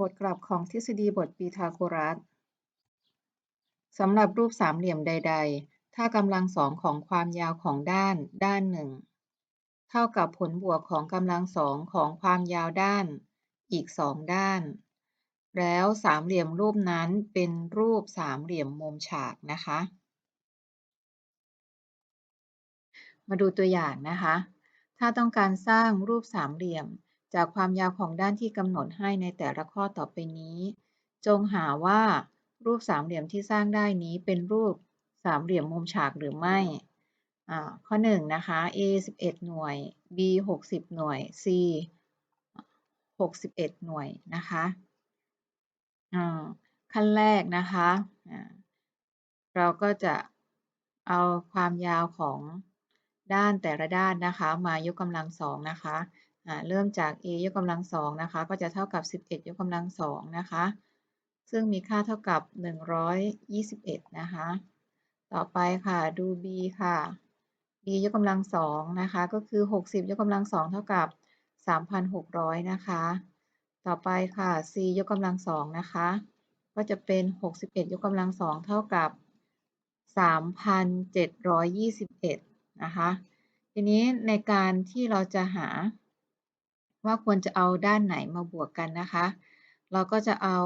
บทกลับของทฤษฎีบทพีทาโกรัสสำหรับรูปสามเหลี่ยมใด ๆ ถ้ากำลังสองของความยาวของด้านด้านหนึ่งเท่ากับผลบวกของกำลังสองของความยาวด้านอีกสองด้าน แล้วสามเหลี่ยมรูปนั้นเป็นรูปสามเหลี่ยมมุมฉากนะคะ มาดูตัวอย่างนะคะ ถ้าต้องการสร้างรูปสามเหลี่ยม จากความยาวของด้านที่กำหนดให้ในแต่ละข้อต่อไปนี้ จงหาว่ารูปสามเหลี่ยมที่สร้างได้นี้เป็นรูปสามเหลี่ยมมุมฉากหรือไม่ ข้อ1นะคะ a 11 หน่วย b 60 หน่วย c 61 หน่วยนะคะขั้นแรกนะคะเราก็จะเอาความยาวของด้านแต่ละด้านนะคะ มายกกำลังสองนะคะ เริ่มจาก a ยกกำลังสองนะคะ ก็จะเท่ากับ 11 ยกกำลังสองนะคะ ซึ่งมีค่าเท่ากับ 121 นะคะ ต่อไปค่ะ ดู b ค่ะ b ยกกำลังสองนะคะ ก็คือ 60 ยกกำลังสองเท่ากับ 3,600 นะคะ ต่อไปค่ะ c ยกกำลังสองนะคะ ก็จะเป็น 61 ยกกำลังสองเท่ากับ 3,721 นะคะ ทีนี้ในการที่เราจะหา ว่าควรจะเอาด้านไหนมาบวกกันนะคะ เราก็จะเอา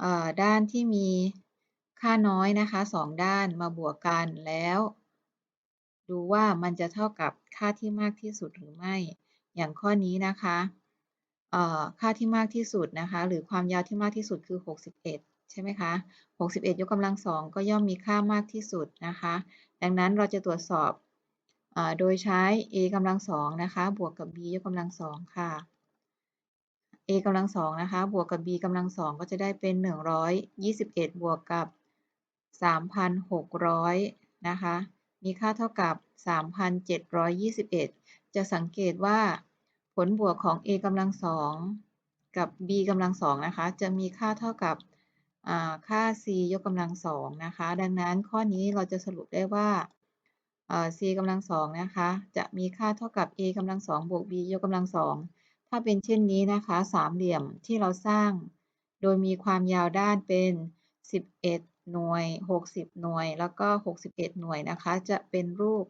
เออด้านที่มีค่าน้อยนะคะสองด้านมาบวกกันแล้ว ดูว่ามันจะเท่ากับค่าที่มากที่สุดหรือไม่ อย่างข้อนี้นะคะค่าที่มากที่สุดนะคะ หรือความยาวที่มากที่สุดคือ 61 ใช่ไหมคะ 61 ยกกำลังสองก็ย่อมมีค่ามากที่สุดนะคะ ดังนั้นเราจะตรวจสอบ โดยใช้ a กำลังสองนะคะบวกกับ b ยกกำลังสองค่ะ a กำลังสองนะคะบวกกับ b กำลังสองก็จะได้เป็น 121 บวกกับ 3,600 นะคะ มีค่าเท่ากับ 3,721 จะสังเกตว่าผลบวกของ a กำลังสองกับ b กำลังสองนะคะ จะมีค่าเท่ากับค่า c ยกกำลังสองนะคะ ดังนั้นข้อนี้เราจะสรุปได้ว่า c กำลังสองนะคะ จะมีค่าเท่ากับ a กำลังสองบวก b ยกกำลังสองถ้าเป็นเช่นนี้นะคะ สามเหลี่ยมที่เราสร้าง โดยมีความยาวด้านเป็น 11 หน่วย 60 หน่วย แล้วก็ 61 หน่วยนะคะ จะเป็นรูป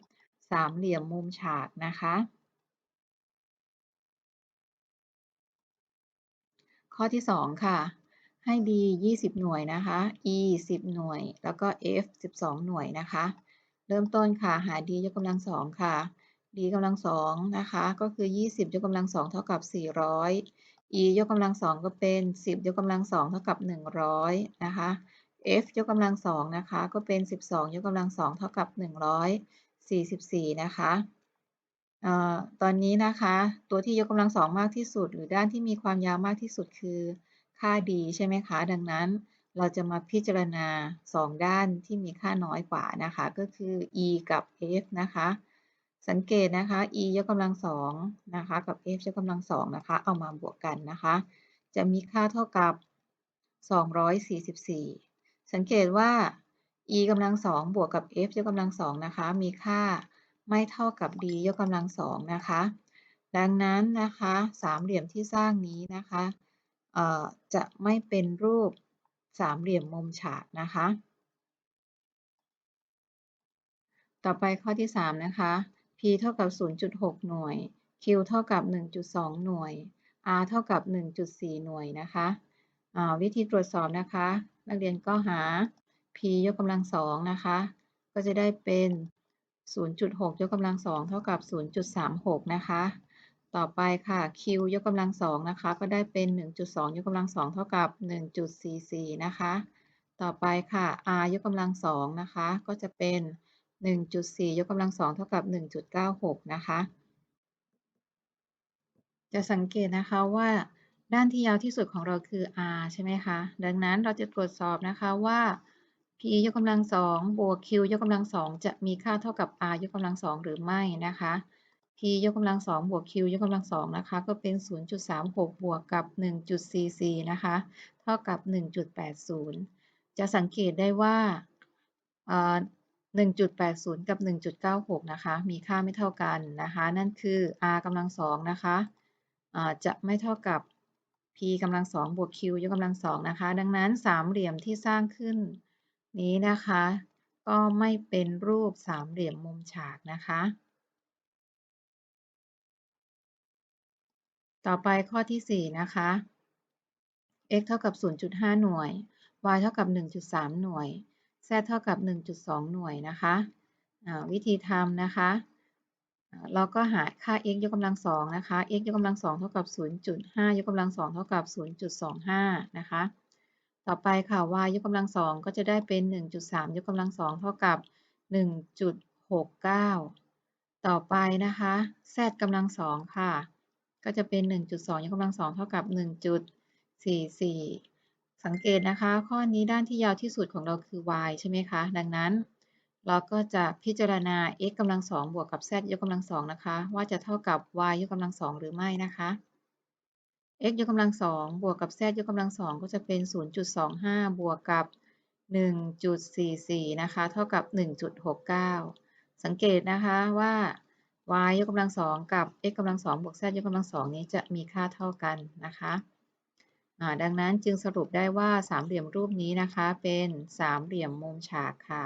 สามเหลี่ยมมุมฉากนะคะ ข้อที่ 2 ค่ะ ให้ d 20 หน่วยนะคะ e 10 หน่วย แล้วก็ f 12 หน่วยนะคะ เริ่มต้นค่ะหา d ยกกำลังสองค่ะ d กำลังสองนะคะก็คือ 20 ยกกำลังสองเท่ากับ 400 e ยกกำลังสองก็เป็น 10 ยกกำลังสองเท่ากับ 100 นะคะ f ยกกำลังสองนะคะก็เป็น 12 ยกกำลังสองเท่ากับ 144 นะคะอตอนนี้นะคะตัวที่ยกกำลังสองมากที่สุด หรือด้านที่มีความยาวมากที่สุดคือค่า d ใช่ไหมคะ ดังนั้น เราจะมาพิจารณา 2 ด้านที่มีค่าน้อยกว่านะคะ ก็คือ e กับ f นะคะ สังเกตนะคะ e ยกกำลังสองนะคะกับ f ยกกำลังสองนะคะ เอามาบวกกันนะคะ จะมีค่าเท่ากับ 244 สังเกตว่า e กำลังสองบวกกับ f ยกกำลังสองนะคะ มีค่าไม่เท่ากับ d ยกกำลังสองนะคะ ดังนั้นนะคะสามเหลี่ยมที่สร้างนี้นะคะจะไม่เป็นรูป สามเหลี่ยมมุมฉากนะคะ ต่อไปข้อที่ 3 นะคะ p เท่ากับ 0.6 หน่วย q เท่ากับ 1.2 หน่วย r เท่ากับ 1.4 หน่วยนะคะวิธีตรวจสอบนะคะ นักเรียนก็หา p ยกกำลังสองนะคะ ก็จะได้เป็น 0.6 ยกกำลังสองเท่ากับ 0.36 นะคะ ต่อไปค่ะ q ยกกำลังสองนะคะ ก็ได้เป็น 1.2 ยกกำลังสองเท่ากับ 1.44 นะคะ ต่อไปค่ะ r ยกกำลังสองนะคะ ก็จะเป็น 1.4 ยกกำลังสองเท่ากับ 1.96 นะคะ จะสังเกตนะคะว่าด้านที่ยาวที่สุดของเราคือ r ใช่ไหมคะ ดังนั้นเราจะตรวจสอบนะคะว่า p ยกกำลังสองบวก q ยกกำลังสองจะมีค่าเท่ากับ r ยกกำลังสองหรือไม่นะคะ ยกกำลังสองบวก q ยกกำลังสองนะคะ ก็เป็น 0.36 บวกกับ 1.44 นะคะ เท่ากับ 1.80 จะสังเกตได้ว่า 1.80 กับ 1.96 นะคะ มีค่าไม่เท่ากันนะคะ นั่นคือ r กำลังสองนะคะจะไม่เท่ากับ p กำลังสองบวก q ยกกำลังสองนะคะ ดังนั้นสามเหลี่ยมที่สร้างขึ้นนี้นะคะ ก็ไม่เป็นรูปสามเหลี่ยมมุมฉากนะคะ ต่อไปข้อที่ 4 นะคะ x เท่ากับ 0.5 หน่วย y เท่ากับ 1.3 หน่วย z เท่ากับ 1.2 หน่วยนะคะวิธีทำนะคะ เราก็หาค่า x ยกกำลังสองนะคะ x ยกกำลังสองเท่ากับ 0.5 ยกกำลังสองเท่ากับ 0.25 นะคะ ต่อไปค่ะ y ยกกำลังสองก็จะได้เป็น 1.3 ยกกำลังสองเท่ากับ 1.69 ต่อไปนะคะ z กำลังสองค่ะ ก็จะเป็น 1.2 ยกกำลังสองเท่ากับ 1.44 สังเกตนะคะ ข้อนี้ด้านที่ยาวที่สุดของเราคือ y ใช่ไหมคะ ดังนั้น เราก็จะพิจารณา x กำลังสองบวกกับ z ยกกำลังสองนะคะ ว่าจะเท่ากับ y ยกกำลังสองหรือไม่นะคะ x ยกกำลังสองบวกกับ z ยกกำลังสองก็จะเป็น 0.25 บวกกับ 1.44 นะคะ เท่ากับ 1.69 สังเกตนะคะว่า y ยกกำลังสองกับ x กำลังสองบวก z ยกกำลังสองนี้จะมีค่าเท่ากันนะคะดังนั้นจึงสรุปได้ว่าสามเหลี่ยมรูปนี้นะคะเป็นสามเหลี่ยมมุมฉากค่ะ